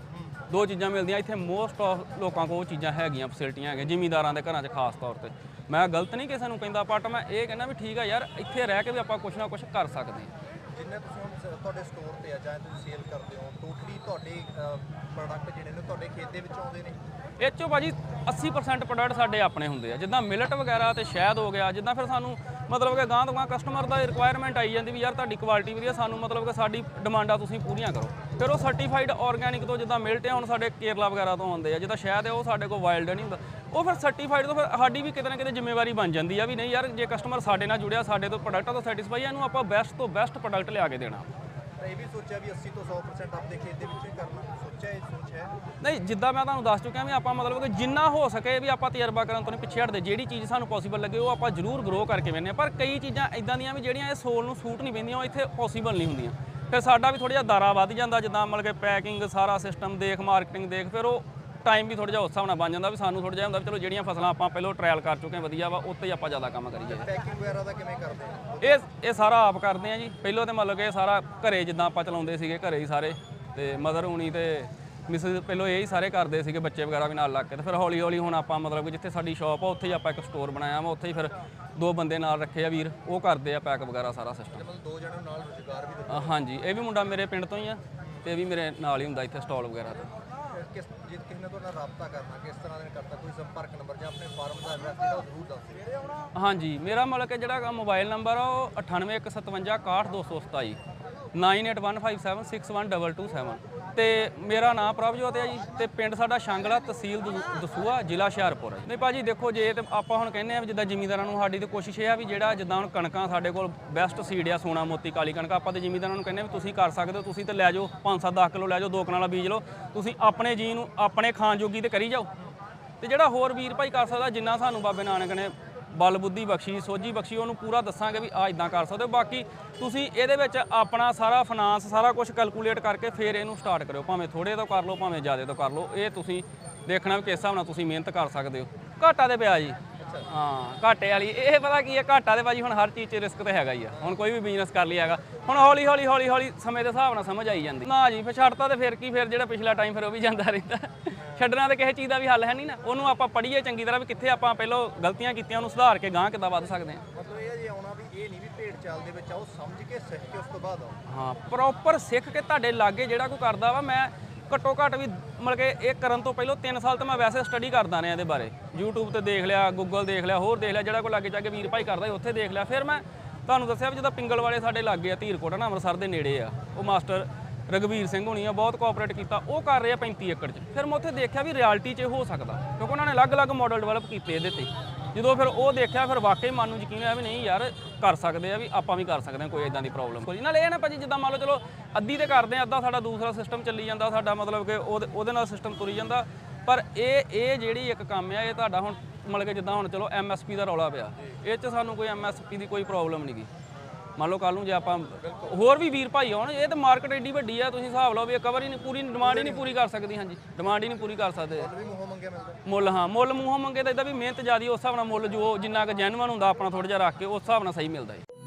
ਦੋ ਚੀਜ਼ਾਂ ਮਿਲਦੀਆਂ, ਇੱਥੇ ਮੋਸਟ ਆਫ ਲੋਕਾਂ ਕੋਲ ਉਹ ਚੀਜ਼ਾਂ ਹੈਗੀਆਂ ਫੈਸਿਲਿਟੀਆਂ ਹੈਗੀਆਂ, ਜ਼ਿਮੀਂਦਾਰਾਂ ਦੇ ਘਰਾਂ 'ਚ ਖਾਸ ਤੌਰ ਤੇ। ਮੈਂ ਗਲਤ ਨਹੀਂ ਕਿਸੇ ਨੂੰ ਕਹਿੰਦਾ ਬਟ ਮੈਂ ਇਹ ਕਹਿੰਦਾ ਵੀ ਠੀਕ ਆ ਯਾਰ, ਇੱਥੇ ਰਹਿ ਕੇ ਵੀ ਆਪਾਂ ਕੁਛ ਨਾ ਕੁਛ ਕਰ ਸਕਦੇ ਹਾਂ। ਜਿੰਨੇ ਤੁਸੀਂ ਹੁਣ ਤੁਹਾਡੇ ਸਟੋਰ ਤੇ ਆ, ਜਾਂ ਤੁਸੀਂ ਸੇਲ ਕਰਦੇ ਹੋ ਟੋਟਲੀ ਤੁਹਾਡੇ ਪ੍ਰੋਡਕਟ ਜਿਹੜੇ ਨੇ ਤੁਹਾਡੇ ਖੇਤ ਦੇ ਵਿੱਚ ਆਉਂਦੇ ਨੇ? ਇਹ 'ਚੋਂ ਭਾਜੀ 80% ਪ੍ਰੋਡਕਟ ਸਾਡੇ ਆਪਣੇ ਹੁੰਦੇ ਆ। ਜਿੱਦਾਂ ਮਿਲਟ ਵਗੈਰਾ ਤੇ ਸ਼ਹਿਦ ਹੋ ਗਿਆ, ਜਿੱਦਾਂ ਫਿਰ ਸਾਨੂੰ ਮਤਲਬ ਕਿ ਗਾਂ ਤੋਂ ਗਾਂ ਕਸਟਮਰ ਦਾ ਰਿਕੁਆਇਰਮੈਂਟ ਆਈ ਜਾਂਦੀ ਵੀ ਯਾਰ ਤੁਹਾਡੀ ਕੁਆਲਿਟੀ ਵਧੀਆ, ਸਾਨੂੰ ਮਤਲਬ ਕਿ ਸਾਡੀ ਡਿਮਾਂਡਾਂ ਤੁਸੀਂ ਪੂਰੀਆਂ ਕਰੋ। ਫਿਰ ਉਹ ਸਰਟੀਫਾਈਡ ਆਰਗੈਨਿਕ ਤੋਂ ਜਿੱਦਾਂ ਮਿਲਟ ਆ, ਹੁਣ ਸਾਡੇ ਕੇਰਲਾ ਵਗੈਰਾ ਤੋਂ ਆਉਂਦੇ ਆ, ਜਿੱਦਾਂ ਸ਼ਹਿਦ ਹੈ ਉਹ ਸਾਡੇ ਕੋਲ ਵਾਈਲਡ ਨਹੀਂ ਹੁੰਦਾ। ਉਹ ਫਿਰ ਸਰਟੀਫਾਈਡ ਤੋਂ ਫਿਰ ਸਾਡੀ ਵੀ ਕਿਤੇ ਨਾ ਕਿਤੇ ਜ਼ਿੰਮੇਵਾਰੀ ਬਣ ਜਾਂਦੀ ਆ ਵੀ ਨਹੀਂ ਯਾਰ ਜੇ ਕਸਟਮਰ ਸਾਡੇ ਨਾਲ ਜੁੜਿਆ ਸਾਡੇ ਤੋਂ ਪ੍ਰੋਡਕਟਾਂ ਤੋਂ ਸੈਟੀਸਫਾਈ ਆ ਇਹਨੂੰ ਆਪਾਂ ਬੈਸਟ ਤੋਂ ਬੈਸਟ ਪ੍ਰੋਡਕਟ ਲਿਆ ਕੇ ਦੇਣਾ। ਤਾਂ ਇਹ ਵੀ ਸੋਚਿਆ ਵੀ 80 ਤੋਂ 100% ਆਪਣੇ ਖੇਤ ਦੇ ਵਿੱਚ ਹੀ ਕਰਨਾ ਸੋਚਿਆ ਇਹ ਸੋਚ ਹੈ? ਨਹੀਂ ਜਿੱਦਾਂ ਮੈਂ ਤੁਹਾਨੂੰ ਦੱਸ ਚੁੱਕਿਆ ਵੀ ਆਪਾਂ ਮਤਲਬ ਕਿ ਜਿੰਨਾ ਹੋ ਸਕੇ ਵੀ ਆਪਾਂ ਤਜਰਬਾ ਕਰਨ ਤੋਂ ਨਹੀਂ ਪਿੱਛੇ ਹਟਦੇ ਜਿਹੜੀ ਚੀਜ਼ ਸਾਨੂੰ ਪੋਸੀਬਲ ਲੱਗੇ ਉਹ ਆਪਾਂ ਜ਼ਰੂਰ ਗਰੋ ਕਰਕੇ ਵੇਨੇ ਪਰ ਕਈ ਚੀਜ਼ਾਂ ਇਦਾਂ ਦੀਆਂ ਵੀ ਜਿਹੜੀਆਂ ਇਹ ਸੋਲ ਨੂੰ ਸੂਟ ਨਹੀਂ ਪੈਂਦੀਆਂ ਉਹ ਇੱਥੇ ਪੋਸੀਬਲ ਨਹੀਂ ਹੁੰਦੀਆਂ। ਫਿਰ ਸਾਡਾ ਵੀ ਥੋੜਾ ਜਿਹਾ ਦਾਰਾ ਵੱਧ ਜਾਂਦਾ ਜਿੱਦਾਂ ਮਤਲਬ ਕਿ ਪੈਕਿੰਗ ਸਾਰਾ ਸਿਸਟਮ ਦੇਖ ਮਾਰਕੀਟਿੰਗ ਦੇਖ ਫਿਰ ਉਹ ਟਾਈਮ ਵੀ ਥੋੜਾ ਜਿਹਾ ਉਸ ਹਿਸਾਬ ਨਾਲ ਬਣ ਜਾਂਦਾ ਵੀ ਸਾਨੂੰ ਥੋੜਾ ਜਿਹਾ ਹੁੰਦਾ ਵੀ ਚਲੋ ਜਿਹੜੀਆਂ ਫਸਲਾਂ ਆਪਾਂ ਪਹਿਲਾਂ ਟ੍ਰਾਇਲ ਕਰ ਚੁੱਕੇ ਹਾਂ ਵਧੀਆ ਵਾ ਉੱਤੇ ਹੀ ਆਪਾਂ ਜ਼ਿਆਦਾ ਕੰਮ ਕਰੀਏ। ਪੈਕਿੰਗ ਵਗੈਰਾ ਦਾ ਕਿਵੇਂ ਕਰਦੇ ਆ ਇਹ ਇਹ ਸਾਰਾ ਆਪ ਕਰਦੇ ਆ ਜੀ। ਪਹਿਲਾਂ ਤੇ ਮਤਲਬ ਕਿ ਇਹ ਸਾਰਾ ਘਰੇ ਜਿੱਦਾਂ ਆਪਾਂ ਚਲਾਉਂਦੇ ਸੀਗੇ ਘਰੇ ਹੀ ਸਾਰੇ। ਤੇ ਮਦਰ ਹੁਣੀ ਤੇ ਮਿਸਿਸ ਪਹਿਲਾਂ ਇਹ ਹੀ ਸਾਰੇ ਕਰਦੇ ਸੀਗੇ ਬੱਚੇ ਵਗੈਰਾ ਵੀ ਨਾਲ ਲੱਗ ਕੇ। ਤੇ ਫਿਰ ਹੌਲੀ ਹੌਲੀ ਹੁਣ ਆਪਾਂ ਮਤਲਬ ਕਿ ਜਿੱਥੇ ਸਾਡੀ ਸ਼ਾਪ ਆ ਉੱਥੇ ਹੀ ਆਪਾਂ ਇੱਕ ਸਟੋਰ ਬਣਾਇਆ ਵਾ ਉੱਥੇ ਹੀ ਫਿਰ ਦੋ ਬੰਦੇ ਨਾਲ ਰੱਖੇ ਆ ਵੀਰ। ਉਹ ਕਰਦੇ ਆ ਪੈਕ ਵਗੈਰਾ ਸਾਰਾ ਸਿਸਟਮ ਮਤਲਬ ਦੋ ਜਣਿਆਂ ਨੂੰ ਨਾਲ ਰੁਜ਼ਗਾਰ ਵੀ ਹਾਂਜੀ। ਇਹ ਵੀ ਮੁੰਡਾ ਮੇਰੇ ਪਿੰਡ ਤੋਂ ਹੀ ਆ ਤੇ ਇਹ ਵੀ ਮੇਰੇ ਨਾਲ ਹੀ ਹੁੰਦਾ ਇੱਥੇ ਸਟਾਲ ਵਗੈਰਾ ਤੇ ਕਿਸ ਕਿਸੇ ਨੇ ਤੁਹਾਡੇ ਨਾਲ ਕਰਨਾ, ਕਿਸ ਤਰ੍ਹਾਂ ਦੇ ਕਰਤਾ, ਕੋਈ ਸੰਪਰਕ ਨੰਬਰ ਜਾਂ ਆਪਣੇ ਫਾਰਮ ਦਾ ਐਡਰੈਸ ਜਿਹੜਾ ਉਹ ਜ਼ਰੂਰ ਦੱਸ ਹਾਂਜੀ, ਮੇਰਾ ਮਤਲਬ ਕਿ ਜਿਹੜਾ ਮੋਬਾਈਲ ਨੰਬਰ ਆ ਉਹ 9815561227 9815561227 ਤੇ ਮੇਰਾ ਨਾਮ ਪ੍ਰਭਜੋਤ ਹੈ ਜੀ, ਤੇ ਪਿੰਡ ਸਾਡਾ ਸ਼ਾਂਗਲਾ ਤਹਿਸੀਲ ਦਸੂ- ਦਸੂਹਾ ਜ਼ਿਲ੍ਹਾ ਹੁਸ਼ਿਆਰਪੁਰ ਹੈ ਜੀ। ਨਹੀਂ ਭਾਜੀ, ਦੇਖੋ ਜੇ ਤੇ ਆਪਾਂ ਹੁਣ ਕਹਿੰਦੇ ਆ ਵੀ ਜਿੱਦਾਂ ਜ਼ਿਮੀਂਦਾਰਾਂ ਨੂੰ ਸਾਡੀ ਤੇ ਕੋਸ਼ਿਸ਼ ਇਹ ਆ ਵੀ ਜਿਹੜਾ ਜਿੱਦਾਂ ਹੁਣ ਕਣਕਾਂ ਸਾਡੇ ਕੋਲ ਬੈਸਟ ਸੀਡ ਆ, ਸੋਨਾ, ਮੋਤੀ, ਕਾਲੀ ਕਣਕ, ਆਪਾਂ ਤੇ ਜ਼ਿਮੀਂਦਾਰਾਂ ਨੂੰ ਕਹਿੰਦੇ ਆ ਵੀ ਤੁਸੀਂ ਕਰ ਸਕਦੇ ਹੋ, ਤੁਸੀਂ ਤੇ ਲੈ ਜਾਓ 5-7 10 ਕਿਲੋ ਲੈ ਜਾਓ, ਦੋ ਕਨਾਲਾ ਬੀਜ ਲਓ, ਤੁਸੀਂ ਆਪਣੇ ਜੀ ਨੂੰ, ਆਪਣੇ ਖਾਣ ਜੋਗੀ ਤੇ ਕਰੀ ਜਾਓ ਤੇ ਜਿਹੜਾ ਹੋਰ ਵੀਰ ਭਾਈ ਕਰ ਸਕਦਾ, ਜਿੰਨਾ ਸਾਨੂੰ ਬਾਬੇ ਨਾਨਕ ਨੇ ਬਲ ਬੁੱਧੀ ਬਖਸ਼ੀ, ਸੋਝੀ ਬਖਸ਼ੀ, ਉਹਨੂੰ ਪੂਰਾ ਦੱਸਾਂਗੇ ਵੀ ਆ ਇਦਾਂ ਕਰ ਸਕਦੇ ਹੋ। ਬਾਕੀ ਤੁਸੀਂ ਇਹਦੇ ਵਿੱਚ ਆਪਣਾ ਸਾਰਾ ਫਾਈਨਾਂਸ ਸਾਰਾ ਕੁਝ ਕੈਲਕੂਲੇਟ ਕਰਕੇ ਫਿਰ ਇਹਨੂੰ ਸਟਾਰਟ ਕਰਿਓ। ਭਾਵੇਂ ਥੋੜੇ ਤੋਂ ਕਰ ਲਓ, ਭਾਵੇਂ ਜ਼ਿਆਦਾ ਤੋਂ ਕਰ ਲਓ। ਇਹ ਤੁਸੀਂ ਦੇਖਣਾ ਵੀ ਕਿਸ ਹਿਸਾਬ ਨਾਲ ਤੁਸੀਂ ਮਿਹਨਤ ਕਰ ਸਕਦੇ ਹੋ। ਘਾਟਾ ਦੇ ਪਿਆ ਜੀ। ਹਾਂ ਘਾਟੇ ਵਾਲੀ। ਇਹ ਪਤਾ ਕੀ ਹੈ ਘਾਟਾ ਦੇ ਭਾਜੀ ਹੁਣ ਹਰ ਚੀਜ਼ 'ਚ ਰਿਸਕ ਤੇ ਹੈਗਾ ਹੀ ਆ। ਹੁਣ ਕੋਈ ਵੀ ਬਿਜ਼ਨਸ ਕਰ ਲਈ ਹੈਗਾ। ਹੁਣ ਹੌਲੀ ਹੌਲੀ ਹੌਲੀ ਹੌਲੀ ਸਮੇਂ ਦੇ ਹਿਸਾਬ ਨਾਲ ਸਮਝ ਆਈ ਜਾਂਦੀ। ਨਾ ਜੀ ਫਿਰ ਛੱਡਤਾ ਤੇ ਫਿਰ ਕੀ ਫਿਰ ਜਿਹੜਾ ਪਿਛਲਾ ਟਾਈਮ ਫਿਰ ਉਹ ਵੀ ਜਾਂਦਾ ਰਹਿੰਦਾ। ਛੱਡਣਾ ਤੇ ਕਿਸੇ ਚੀਜ਼ ਦਾ ਵੀ ਹੱਲ ਹੈ ਨਹੀਂ ਨਾ। ਉਹਨੂੰ ਆਪਾਂ ਪੜ੍ਹੀਏ ਚੰਗੀ ਤਰ੍ਹਾਂ ਵੀ ਕਿੱਥੇ ਆਪਾਂ ਪਹਿਲਾਂ ਗਲਤੀਆਂ ਕੀਤੀਆਂ ਉਹਨੂੰ ਸੁਧਾਰ ਕੇ ਗਾਂ ਕਿੱਦਾਂ ਵੱਧ ਸਕਦੇ ਹਾਂ। ਮਤਲਬ ਇਹ ਜੀ ਆਉਣਾ ਵੀ ਇਹ ਨਹੀਂ ਵੀ ਭੇਡ ਚਾਲ ਦੇ ਵਿੱਚ ਆਓ ਸਮਝ ਕੇ ਸਿੱਖ ਕੇ ਉਸ ਤੋਂ ਬਾਅਦ ਆਓ ਹਾਂ ਪ੍ਰੋਪਰ ਸਿੱਖ ਕੇ ਤੁਹਾਡੇ ਲਾਗੇ ਜਿਹੜਾ ਕੋਈ ਕਰਦਾ ਵਾ ਮੈਂ ਘੱਟੋ ਘੱਟ ਵੀ ਮਤਲਬ ਕਿ ਇਹ ਕਰਨ ਤੋਂ ਪਹਿਲਾਂ 3 ਸਾਲ ਤਾਂ ਮੈਂ ਵੈਸੇ ਸਟੱਡੀ ਕਰਦਾ ਰਿਹਾ ਇਹਦੇ ਬਾਰੇ। YouTube ਤੇ ਦੇਖ ਲਿਆ, Google ਦੇਖ ਲਿਆ, ਹੋਰ ਦੇਖ ਲਿਆ, ਜਿਹੜਾ ਕੋਈ ਲਾਗੇ ਜਾ ਕੇ ਵੀਰ ਭਾਈ ਕਰਦਾ ਉੱਥੇ ਦੇਖ ਲਿਆ। ਫਿਰ ਮੈਂ ਤੁਹਾਨੂੰ ਦੱਸਿਆ ਵੀ ਜਦੋਂ ਪਿੰਗਲ ਵਾਲੇ ਸਾਡੇ ਲਾਗੇ ਆ ਧੀਰਕੋਟ ਨਾ, ਅੰਮ੍ਰਿਤਸਰ ਦੇ ਨੇੜੇ ਆ, ਉਹ ਮਾਸਟਰ ਰਗਵੀਰ ਸਿੰਘ ਹੋਣੀ ਆ, ਬਹੁਤ ਕੋਆਪਰੇਟ ਕੀਤਾ, ਉਹ ਕਰ ਰਿਹਾ ਆ 35 ਏਕੜ 'ਚ। ਫਿਰ ਮੈਂ ਉੱਥੇ ਦੇਖਿਆ ਵੀ ਰਿਐਲਿਟੀ 'ਚ ਹੋ ਸਕਦਾ, ਕਿਉਂਕਿ ਉਹਨਾਂ ਨੇ ਅਲੱਗ-ਅਲੱਗ ਮਾਡਲ ਡਿਵੈਲਪ ਕੀਤੇ ਇਹਦੇ ਤੇ। ਜਦੋਂ ਫਿਰ ਉਹ ਦੇਖਿਆ, ਫਿਰ ਵਾਕਈ ਮਨ ਨੂੰ ਯਕੀਨ ਹੋਇਆ ਵੀ ਨਹੀਂ ਯਾਰ, ਕਰ ਸਕਦੇ ਆ ਵੀ ਆਪਾਂ ਵੀ ਕਰ ਸਕਦੇ ਆ ਕੋਈ ਇਦਾਂ ਦੀ ਪ੍ਰੋਬਲਮ ਕੋਈ ਨਾਲ ਇਹ ਨਾ ਭਾਜੀ, ਜਿੱਦਾਂ ਮੰਨ ਲਓ ਚਲੋ ਅੱਧੀ ਤੇ ਕਰਦੇ ਆ, ਅੱਧਾ ਸਾਡਾ ਦੂਸਰਾ ਸਿਸਟਮ ਚੱਲੀ ਜਾਂਦਾ, ਸਾਡਾ ਮਤਲਬ ਕਿ ਉਹਦੇ ਨਾਲ ਸਿਸਟਮ ਤੁਰੀ ਜਾਂਦਾ। ਪਰ ਇਹ ਇਹ ਜਿਹੜੀ ਇੱਕ ਕੰਮ ਆ, ਇਹ ਤੁਹਾਡਾ ਹੁਣ, ਮਤਲਬ ਕਿ ਜਿੱਦਾਂ ਹੁਣ ਚਲੋ ਐਮਐਸਪੀ ਦਾ ਰੌਲਾ ਪਿਆ। ਇਹ 'ਚ ਸਾਨੂੰ ਕੋਈ ਐਮਐਸਪੀ ਦੀ ਕੋਈ ਪ੍ਰੋਬਲਮ ਨਹੀਂ ਨਹੀਂਗੀ ਮੰਨ ਲਓ ਕੱਲ ਨੂੰ ਜੇ ਆਪਾਂ ਹੋਰ ਵੀ ਵੀਰ ਭਾਈ ਆਉਣ ਇਹ ਤਾਂ ਮਾਰਕੀਟ ਏਡੀ ਵੱਡੀ ਆ ਤੁਸੀਂ ਹਿਸਾਬ ਲਾਓ ਵੀ ਕਵਰ ਹੀ ਨਹੀਂ ਪੂਰੀ ਡਿਮਾਂਡ ਹੀ ਨਹੀਂ ਪੂਰੀ ਕਰ ਸਕਦੀ ਹਾਂਜੀ। ਡਿਮਾਂਡ ਹੀ ਨਹੀਂ ਪੂਰੀ ਕਰ ਸਕਦੇ। ਮੁੱਲ ਹਾਂ ਮੁੱਲ ਮੂੰਹੋਂ ਮੰਗੇ ਤਾਂ ਇਦਾਂ ਵੀ ਮਿਹਨਤ ਜ਼ਿਆਦੀ ਉਸ ਹਿਸਾਬ ਨਾਲ ਮੁੱਲ ਜੋ ਜਿੰਨਾ ਕੁ ਜੈਨੂਅਨ ਹੁੰਦਾ ਆਪਣਾ ਥੋੜਾ ਜਿਹਾ ਰੱਖ ਕੇ ਉਸ ਹਿਸਾਬ ਨਾਲ ਸਹੀ ਮਿਲਦਾ ਹੈ